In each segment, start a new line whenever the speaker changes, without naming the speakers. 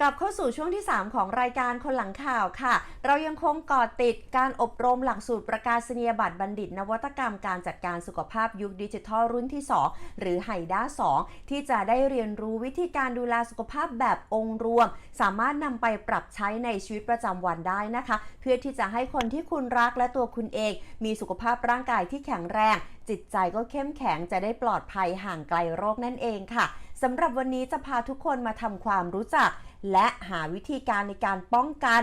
กลับเข้าสู่ช่วงที่ 3 ของรายการคนหลังข่าวค่ะ เรายังคงก่อติดการอบรมหลักสูตรประกาศนียบัตรบัณฑิต นวัตกรรมการจัดการสุขภาพยุคดิจิทัลรุ่นที่ 2 หรือไฮด้า2 ที่จะได้เรียนรู้วิธีการดูแลสุขภาพแบบองค์รวม สามารถนำไปปรับใช้ในชีวิตประจำวันได้นะคะ เพื่อที่จะให้คนที่คุณรักและตัวคุณเอง มีสุขภาพร่างกายที่แข็งแรง จิตใจก็เข้มแข็งจะได้ปลอดภัยห่างไกลโรคนั่นเองค่ะสำหรับวันนี้จะพาทุกคนมาทำความรู้จัก และหาวิธีการในการป้องกัน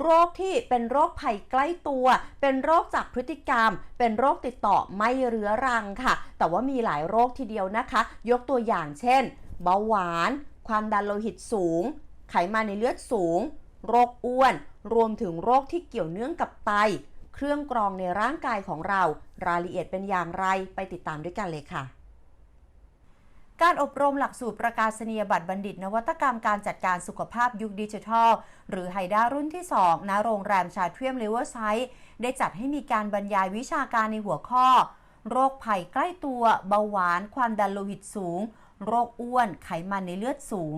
โรคที่เป็นโรคภัยใกล้ตัว เป็นโรคจากพฤติกรรม เป็นโรคติดต่อไม่เรื้อรังค่ะ แต่ว่ามีหลายโรคทีเดียวนะคะ ยกตัวอย่างเช่น เบาหวาน ความดันโลหิตสูง ไขมันในเลือดสูง โรคอ้วน รวมถึงโรคที่เกี่ยวเนื่องกับไต เครื่องกรองในร่างกายของเรา รายละเอียดเป็นอย่างไรไปติดตามด้วยกันเลยค่ะ การอบรมหลักสูตรประกาศนียบัตรบัณฑิต นวัตกรรมการจัดการสุขภาพยุคดิจิทัล หรือไฮด้ารุ่นที่ 2 ณ โรงแรมชาเทียมเลเวอร์ไซต์ได้จัดให้มีการบรรยายวิชาการในหัวข้อ โรคภัยใกล้ตัวเบาหวาน ความดันโลหิตสูง โรคอ้วน ไขมันในเลือดสูง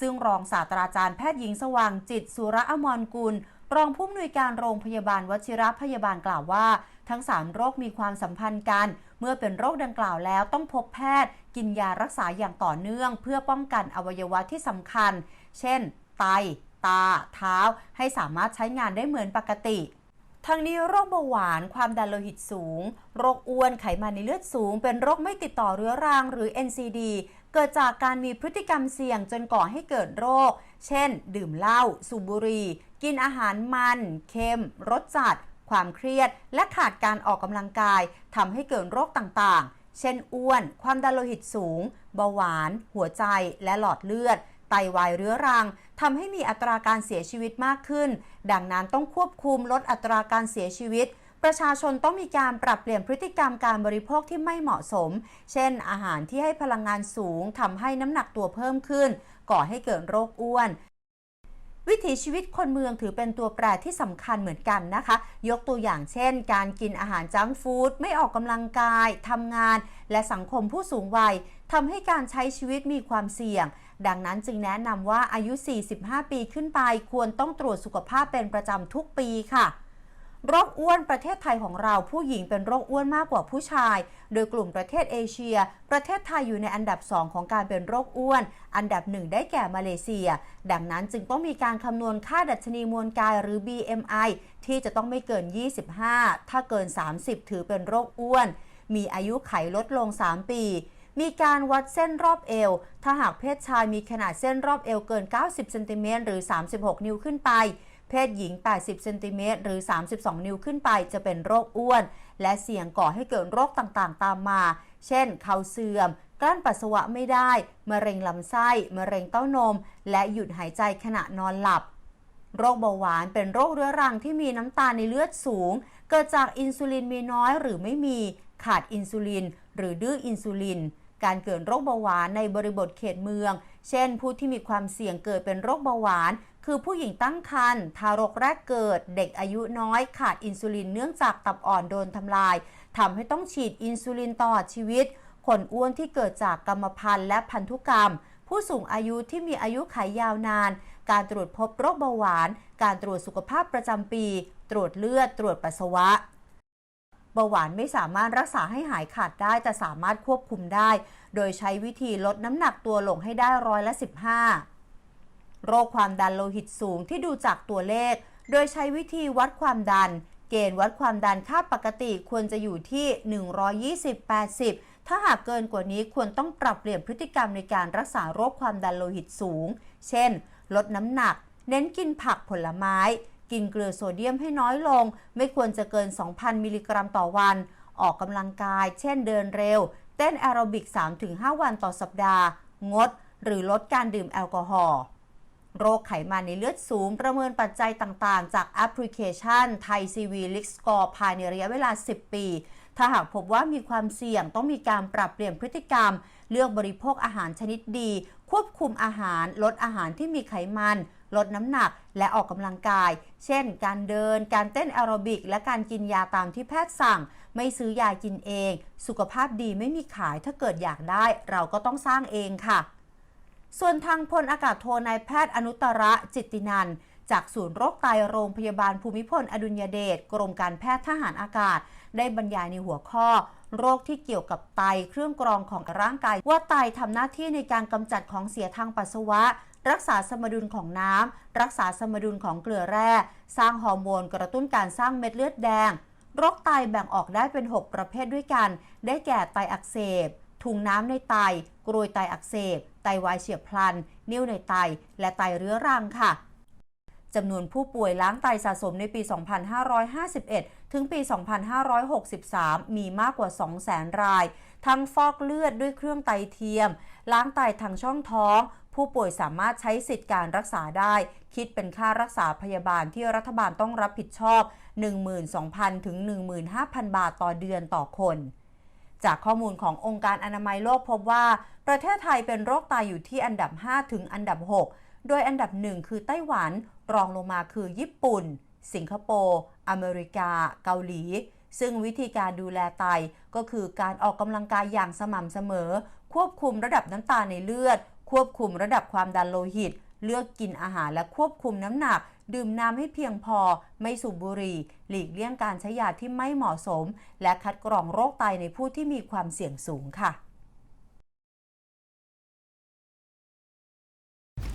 ซึ่งรองศาสตราจารย์แพทย์หญิงสว่างจิตสุระอมรกุลรองผู้อำนวยการโรงพยาบาลวชิระพยาบาลกล่าวว่า ทั้ง 3 โรคมีความสัมพันธ์กัน เมื่อเป็นโรคดังกล่าวแล้วต้องพบแพทย์กินยารักษาอย่างต่อเนื่อง เพื่อป้องกันอวัยวะที่สำคัญ เช่น ไต ตา เท้า ให้สามารถใช้งานได้เหมือนปกติทั้งนี้โรคเบาหวานความดันโลหิตสูง โรคอ้วนไขมันในเลือดสูง เป็นโรคไม่ติดต่อเรื้อรังหรือ NCD เกิดจากการมีพฤติกรรมเสี่ยงจนก่อให้เกิดโรค เช่น ดื่มเหล้าสูบบุหรี่ กินอาหารมัน เค็ม รสจัด ความเครียด และขาดการออกกำลังกายทำให้เกิดโรคต่างๆ เช่นอ้วน ความดันโลหิตสูง เบาหวาน หัวใจ และหลอดเลือด ไตวายเรื้อรังทำให้มีอัตราการเสียชีวิตมากขึ้น ดังนั้นต้องควบคุมลดอัตราการเสียชีวิตประชาชนต้องมีการปรับเปลี่ยนพฤติกรรมการบริโภคที่ไม่เหมาะสม เช่น อาหารที่ให้พลังงานสูงทำให้น้ำหนักตัวเพิ่มขึ้น ก่อให้เกิดโรคอ้วน วิถีชีวิตคนเมืองถือเป็นตัวแปรที่สำคัญเหมือนกันนะคะ ยกตัวอย่างเช่น การกินอาหารจังฟู้ดไม่ออกกำลังกายทำงาน และสังคมผู้สูงวัยทำให้การใช้ชีวิตมีความเสี่ยง ดังนั้นจึงแนะนำว่าอายุ 45 ปีขึ้นไปควรต้องตรวจสุขภาพเป็นประจำทุกปีค่ะ โรคอ้วนประเทศไทยของเราผู้หญิงเป็นโรคอ้วนมากกว่าผู้ชาย โดยกลุ่มประเทศเอเชีย ประเทศไทยอยู่ในอันดับ 2 ของการเป็นโรคอ้วน อันดับหนึ่งได้แก่มาเลเซีย ดังนั้นจึงต้องมีการคำนวณค่าดัชนีมวลกายหรือ BMI ที่จะต้องไม่เกิน 25 ถ้าเกิน 30 ถือเป็นโรคอ้วน มีอายุไขลดลง 3 ปี มีการวัดเส้นรอบเอว ถ้าหากเพศชายมีขนาดเส้นรอบเอวเกิน 90 เซนติเมตรหรือ 36 นิ้วขึ้นไป เพศหญิง 80 เซนติเมตรหรือ 32 นิ้วขึ้นไปจะเป็นโรคอ้วน และเสี่ยงก่อให้เกิดโรคต่างๆ ตามมา เช่นเข่าเสื่อม กลั้นปัสสาวะไม่ได้ มะเร็งลำไส้ มะเร็งเต้านม และหยุดหายใจขณะนอนหลับ โรคเบาหวานเป็นโรคเรื้อรังที่มีน้ำตาลในเลือดสูง เกิดจากอินซูลินมีน้อยหรือไม่มี ขาดอินซูลิน หรือดื้ออินซูลินการเกิดโรคเบาหวานในบริบทเขตเมือง เช่น ผู้ที่มีความเสี่ยงเกิดเป็นโรคเบาหวาน คือผู้หญิงตั้งครรภ์ทารกแรกเกิด เด็กอายุน้อยขาดอินซูลินเนื่องจากตับอ่อนโดนทำลายทำให้ต้องฉีดอินซูลินตลอดชีวิต คนอ้วนที่เกิดจากกรรมพันธุ์และพันธุกรรม ผู้สูงอายุที่มีอายุขัยยาวนาน การตรวจพบโรคเบาหวาน การตรวจสุขภาพประจำปี ตรวจเลือด ตรวจปัสสาวะเบาหวานไม่สามารถรักษาให้หายขาดได้ แต่สามารถควบคุมได้ โดยใช้วิธีลดน้ำหนักตัวลงให้ได้ร้อยละ 15 โรคความดันโลหิตสูงที่ดูจากตัวเลข โดยใช้วิธีวัดความดัน เกณฑ์วัดความดันค่าปกติควรจะอยู่ที่ 120-80 ถ้าหากเกินกว่านี้ควรต้องปรับเปลี่ยนพฤติกรรมในการรักษาโรคความดันโลหิตสูง เช่น ลดน้ำหนัก เน้นกินผักผลไม้ กินเกลือโซเดียมให้น้อยลง ไม่ควรจะเกิน 2,000 มิลลิกรัมต่อวัน ออกกำลังกาย เช่นเดินเร็ว เต้นแอโรบิก 3-5 วันต่อสัปดาห์ งด หรือลดการดื่มแอลกอฮอล์ โรคไขมันในเลือดสูง ประเมินปัจจัยต่างๆ จากแอปพลิเคชันไทยซีวีลิกสกอร์ภายในระยะเวลา 10 ปี ถ้าหากพบว่ามีความเสี่ยงต้องมีการปรับเปลี่ยนพฤติกรรม เลือกบริโภคอาหารชนิดดี ควบคุมอาหาร ลดอาหารที่มีไขมัน ลดน้ำหนัก และออกกำลังกาย เช่น การเดิน การเต้นแอโรบิก และการกินยาตามที่แพทย์สั่ง ไม่ซื้อยากินเอง สุขภาพดีไม่มีขายถ้าเกิดอยากได้ เราก็ต้องสร้างเองค่ะ ส่วนทางพลอากาศโทนายแพทย์อนุตระจิตตินันจากศูนย์โรคไตโรงพยาบาลภูมิพลอดุลยเดชกรมการแพทย์ทหารอากาศ ได้บรรยายในหัวข้อ โรคที่เกี่ยวกับไตเครื่องกรองของร่างกาย ว่าไตทำหน้าที่ในการกำจัดของเสียทางปัสสาวะ รักษาสมดุลของน้ำรักษาสมดุลของเกลือแร่ สร้างฮอร์โมนกระตุ้นการสร้างเม็ดเลือดแดง โรคไตแบ่งออกได้เป็น 6 ประเภทด้วยกัน ได้แก่ไตอักเสบถุงน้ำในไตกรวยไตอักเสบ ไตวายเฉียบพลัน นิ่วในไต และไตเรื้อรังค่ะจำนวนผู้ป่วยล้างไตสะสมในปี 2551 ถึงปี 2563 มีมากกว่า 200,000 ราย ทั้งฟอกเลือดด้วยเครื่องไตเทียม ล้างไตทางช่องท้อง ผู้ป่วยสามารถใช้สิทธิการรักษาได้ คิดเป็นค่ารักษาพยาบาลที่รัฐบาลต้องรับผิดชอบ 12,000 ถึง 15,000 บาทต่อเดือนต่อคน จากข้อมูลขององค์การอนามัยโลกพบว่า ประเทศไทยเป็นโรคไตอยู่ที่อันดับ 5 ถึงอันดับ 6 โดยอันดับ 1 คือไต้หวัน รองลงมาคือญี่ปุ่น สิงคโปร์ อเมริกา เกาหลี ซึ่งวิธีการดูแลไตก็คือการออกกำลังกายอย่างสม่ำเสมอ ควบคุมระดับน้ำตาลในเลือด ควบคุมระดับความดันโลหิต เลือกกินอาหารและควบคุมน้ำหนัก ดื่มน้ำให้เพียงพอ ไม่สูบบุหรี่ หลีกเลี่ยงการใช้ยาที่ไม่เหมาะสม และคัดกรองโรคไตในผู้ที่มีความเสี่ยงสูงค่ะ